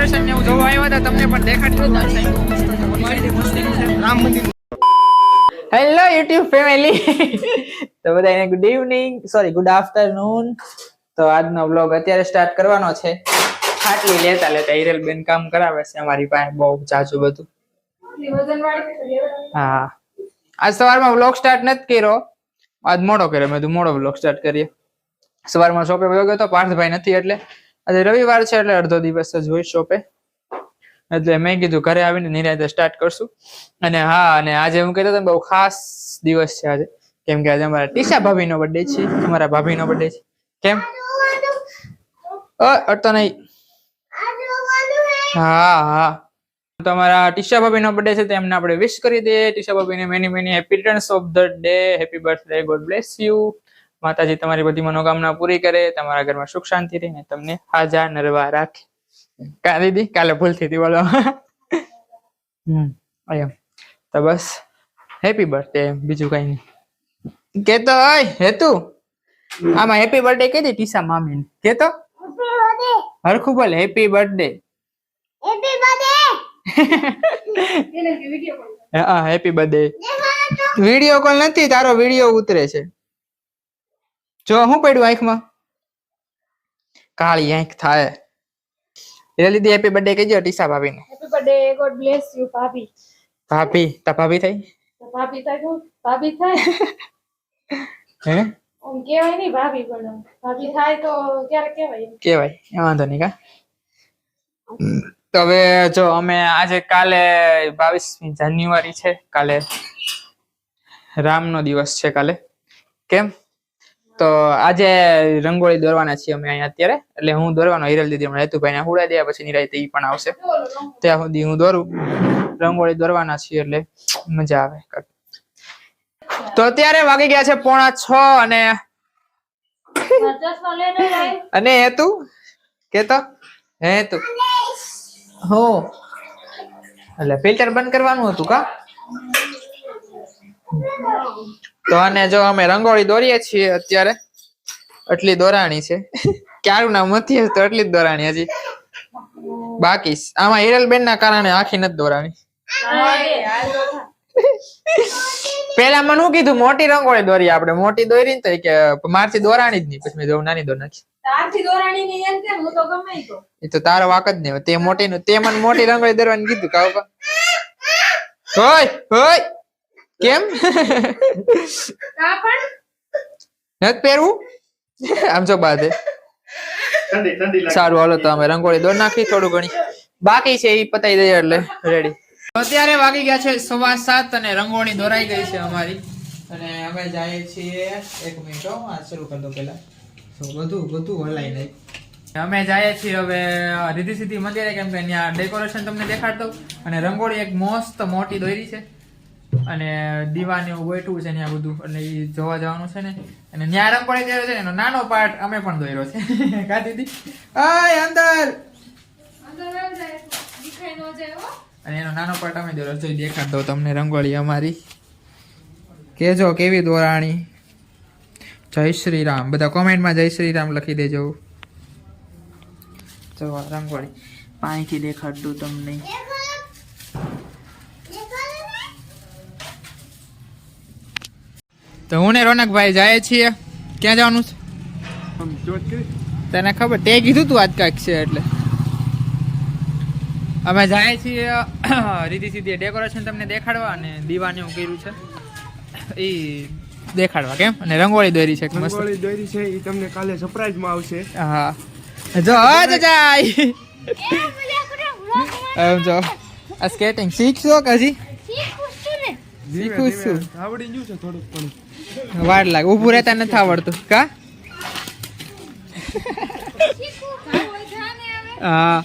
Decoration ને એવું જોવા આવ્યા હતા તમને પણ દેખાડ્યું રામ મંદિર. હેલો યુટ્યુબ ફેમિલી તો બધાને good evening sorry good afternoon તો આજનો વ્લોગ અત્યારે સ્ટાર્ટ કરવાનો છે. ખાટલી લેતા લેતા હિરલ બેન કામ કરાવે છે અમારી પાસે બહુ ચાચું બધું. હા. આજ સવારમાં વ્લોગ સ્ટાર્ટ નથી કર્યો. આજ મોડો કર્યો મેં મોડો વ્લોગ સ્ટાર્ટ કરીએ. સવારમાં શોપે ગયો તો પાર્થભાઈ નથી એટલે આજે રવિવાર છે એટલે અડધો દિવસ જ હોય શોપે એટલે મેં કીધું ઘરે આવીને નિરાતે સ્ટાર્ટ કરશું. અને હા, અને આજે હું કહેતો બહુ ખાસ દિવસ છે આજે. કેમ કે આજે અમારા ટીશા ભાભીનો બર્થડે છે, અમારા ભાભીનો બર્થડે છે. કેમ? અડતો નહીં. હા હા. તમારા ટીશા ભાભીનો બર્થડે છે તેમને આપણે વિશ કરી દઈએ. ટીશા ભાભીને many many happy returns of the day happy birthday God bless you માતાજી તમારી બધી મનોકામના પૂરી કરે તમારા ઘરમાં સુખ શાંતિ રહે ને તમને હાજા નરવા રાખે. કા દીદી કાલે ભૂલથી હતી બોલો હમ તો બસ હેપી બર્થડે બીજું કઈ નહીં. કેતો હોય હેતુ આમાં હેપી બર્થડે કહી દે ટીસા મામી કેતો હરખું ભલે હેપી બર્થડે હા હેપી બર્થડે વીડિયો કોલ નથી તારો વીડિયો ઉતરે છે. જો શું પડ્યું આંખમાં? કાળી આંખ થાય. એટલે લીધી હેપી બર્થડે કહેજો ટીસા ભાભીને. Happy birthday God bless you ભાભી. ભાભી તા ભાભી થઈ? ભાભી થાય તો ભાભી થાય? હે? ઓમ કહેવાય નહીં ભાભી પણ ભાભી થાય તો ક્યારે કહેવાય એ વાંધો નહીં કા? તો હવે જો અમે આજે કાલે બાવીસમી જાન્યુઆરી છે કાલે રામનો દિવસ છે કાલે. કેમ? તો આજે રંગોળી દોરવાના છીએ અમે અહીંયા અત્યારે. એટલે હું દોરવાનો હિરલ દીદી, હમણાં હેતુભાઈ ને હુડા દે પછી નિરાય ઈ પણ આવશે. ત્યાં સુધી હું દોરું. રંગોળી દોરવાના છીએ એટલે મજા આવે તો અત્યારે વાગી ગયા છે પોણા છ અને. અને હેતુ? કેતો? હે તું હો. એટલે ફિલ્ટર બંધ કરવાનું હતું કા? તો આને જો અમે રંગોળી દોરીએ છીએ અત્યારે એટલી દોરાણી છે. ક્યારું નામ નથી તો એટલી જ દોરાણી હજી. બાકી આમાં આમાં હિરલબેન ના કારણે આખી નથી દોરાણી. પેલા મને શું કીધું મોટી રંગોળી દોરી આપણે. મોટી દોરી ને તો કે મારથી દોરાણી જ નહીં પછી મેં નાની દોર નાખી તારથી દોરાણી ની એમ કેમ? હું તો ગમે તો. એ તો તારો વાક જ નહીં તે મોટી નું તે મને મોટી રંગોળી દોરવાની કીધું કાવ હોય હોય કેમ? નથી પહેરવું? આમ જો બાદ. સારું હાલો તો અમે રંગોળી દોર નાખી થોડું ઘણી. બાકી છે એ પતાઈ દઈએ એટલે રેડી અત્યારે વાગી ગયા છે સવા સાત અને રંગોળી દોરાઈ ગઈ છે અમારી. અને અમે જઈએ છીએ એક મિનિટ હો, આ શરૂ કરી દો પેલા તો બધું બધું હલાઈ નહીં અમે જઈએ છીએ હવે રીધિ સીધી મંદિરે કેમ કે ત્યાં ડેકોરેશન તમને દેખાડતો અને રંગોળી એક મસ્ત મોટી દોરી છે. અને દીવાની એવું ગોઠવું છે ત્યાં બધું. એટલે એ જોવા જવાનું છે ને. અને ત્યાં રંગોળી દોર્યો છે એનો નાનો પાર્ટ અમે પણ દોર્યો છે. કા દીદી આય અંદર. ન અને એનો નાનો પાર્ટ અમે દોર્યો છે. દેખાડ દો તમને રંગોળી અમારી. કેજો કેવી દોરાણી. જય શ્રી રામ. બધા કોમેન્ટમાં જય શ્રી રામ લખી દેજો. જો રંગોળી પાણીથી દેખાડ દઉં તમને તો હું ને રોનકભાઈ જાય છીએ. ક્યાં જવાનું છે? તને ખબર? તે કીધું તું આજ કાંઈક છે એટલે. અમે જાય છીએ રીતિ સીધી ડેકોરેશન તમને દેખાડવા અને દીવાને એવું કર્યું છે. એ દેખાડવા કેમ? અને રંગોળી દોરી છે મસ્ત? રંગોળી દોરી છે એ તમને કાલે સરપ્રાઈઝમાં આવશે. હા. જો હજ જાય. એમ જો આ સ્કેટિંગ શીખશો કે હજી? શીખું છું આવડી ગયું છે થોડુંક પણ. વાર લાગે. ઊભું રહેતા નથી આવડતું. કા? હા.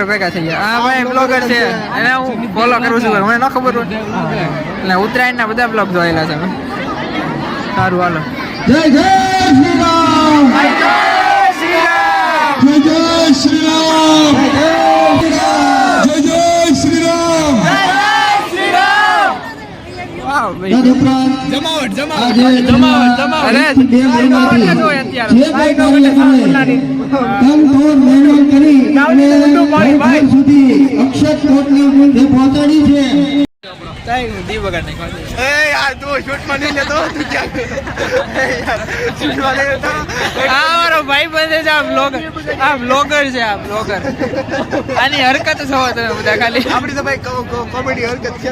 બ્લોગર ભેગા થઈ ગયા. હા ભાઈ બ્લોગર છે. એને હું ફોલો કરું છું. મને ન ખબર હોય. એટલે ઉત્તરાયણના બધા બ્લોગ જોયેલા છે. સારું હાલો. જય જય શ્રી રામ જય જય શ્રી રામ જય જય શ્રી રામ તદુપરાંત જમાવટ જમાવટ. આજે અરે અત્યારે. કરી અને ઘર સુધી અક્ષત કોટની ઊંઘે પહોંચાડી છે. આની હરકત છો તો ભાઈ કોમેડી હરકત છે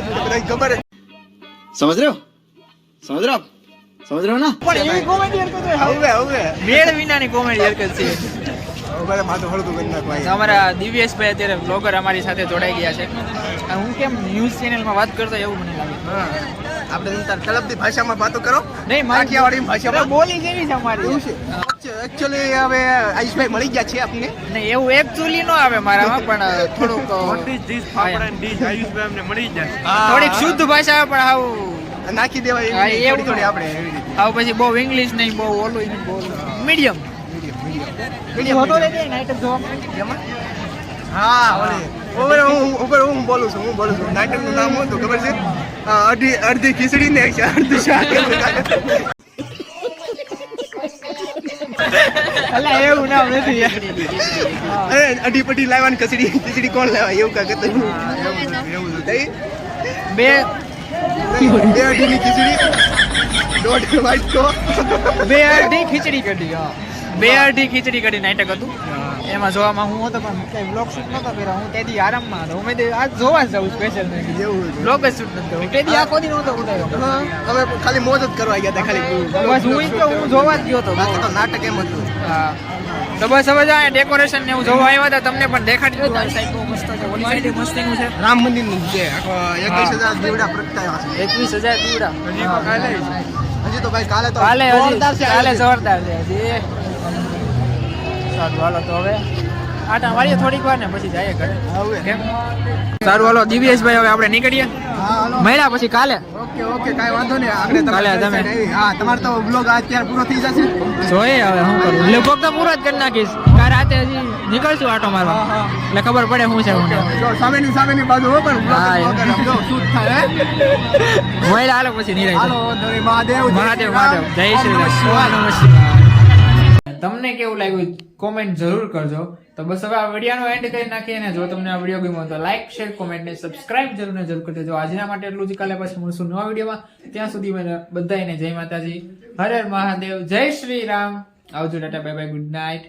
ખબર સમજ રહ્યો? સમજ રહ્યો? સમજ રહ્યો ના? પણ હવે હવે. મેળ વિનાની કોમેડી હરકત છે. અમારા દિવ્યેશભાઈ અત્યારે બ્લોગર અમારી સાથે જોડાઈ ગયા છે. હું કેમ ન્યૂઝ ચેનલમાં વાત કરતો એવું મને લાગે. આપણે તલબની ભાષામાં વાતો કરો. નહીં કાઠિયાવાડી ભાષામાં. બોલી કેવી છે અમારી. એવું છે. એકચ્યુઅલી હવે આયુષભાઈ મળી ગયા છે આપને. નહીં એવું એકચ્યુઅલી ન આવે મારામાં પણ થોડુંક થોડીક શુદ્ધ ભાષા પણ આવું નાખી દેવાય એવું થોડી થોડી આપણે આવું પછી બહુ ઇંગ્લિશ નહીં બહુ ઓલું નહીં મીડિયમ? હા ઓલી. ઉપર હું બોલું છું હું બોલું છું. નાટકનું નામ શું હતું ખબર છે? અડધી અડધી ખીચડી ને અડધી શાક. એવું નાટક. અલા એવું ના નથી. અરે અઢી પટી લાવવાની ખીચડી ખીચડી કોણ લાવવા એવું કાંક એવું બે. બે અઢીની ખીચડી. દોઢ વાટકો. બે અઢી ખીચડી કાઢી હા. બે અઢી ખીચડી કરી નાટક હતું. એમાં જોવામાં હું હતો પણ કઈ બ્લોગ શૂટ નતો કર્યો. હું તેથી આરામમાં હતો. મેં કીધું આજ જોવા જ જાઉં સ્પેશિયલ હતું. બ્લોગ જ શૂટ નતો કર્યો. તેથી આખો દી નહોતો ઉતાર્યો. હવે ખાલી મોજ જ કરવા ગયા હતા ખાલી. બસ હું તો હું જોવા જ ગયો હતો. બાકી તો નાટક એમ હતું. હા. તો બસ હવે જાય ડેકોરેશન ને હું જોવા આવ્યા હતા તમને પણ દેખાડી દીધું આ સાઈડ બહુ મસ્ત છે. ઓલી સાઈડ મસ્તીનું છે. રામ મંદિરનું છે એકવીસ હજાર દીવડા પ્રગટાયા છે. એકવીસ હજાર દીવડા. હજી તો ભાઈ કાલે તો કાલે હજી. જોરદાર છે કાલે જોરદાર છે હજી. સારું હાલો તો હવે. આટા મારીએ થોડીક વાર ને પછી જઈએ ઘરે. સારું હાલો દિવ્યેશભાઈ હવે આપણે નીકળીએ. હા મળ્યા પછી કાલે. ઓકે ઓકે કાંઈ વાંધો નહીં. આપણે કાલે તમારે તમે- હા તમારો તો બ્લોગ અત્યારે પૂરો થઈ જશે? જોઈએ હવે શું કરું. લગભગ તો પૂરો જ કરી નાખીશ. કાલે રાતે હજી નીકળશું આટો મારવા. હા, હા. એટલે ખબર પડે શું છે હું સામેની સામેની બાજુ હો પણ હા, બ્લોગ શૂટ થાય હે? મળ્યા હાલો પછી નિરાય હાલો. મહાદેવ જય મહાદેવ. મહાદેવ જય શ્રી કૃષ્ણ. તમને કેવું લાગ્યું? કોમેન્ટ જરૂર કરજો. તો બસ હવે આ વિડીયોનો એન્ડ કરી નાખીએ અને જો તમને આ વીડિયો ગમ્યો તો લાઈક શેર કોમેન્ટ ને સબસ્ક્રાઇબ જરૂર ને જરૂર કરજો. આજના માટે એટલું જ. કાલે પછી મળશું નવા વિડીયોમાં ત્યાં સુધી મને બધાને જય માતાજી. હર મહાદેવ. જય શ્રી રામ. આવજો tata bye bye good night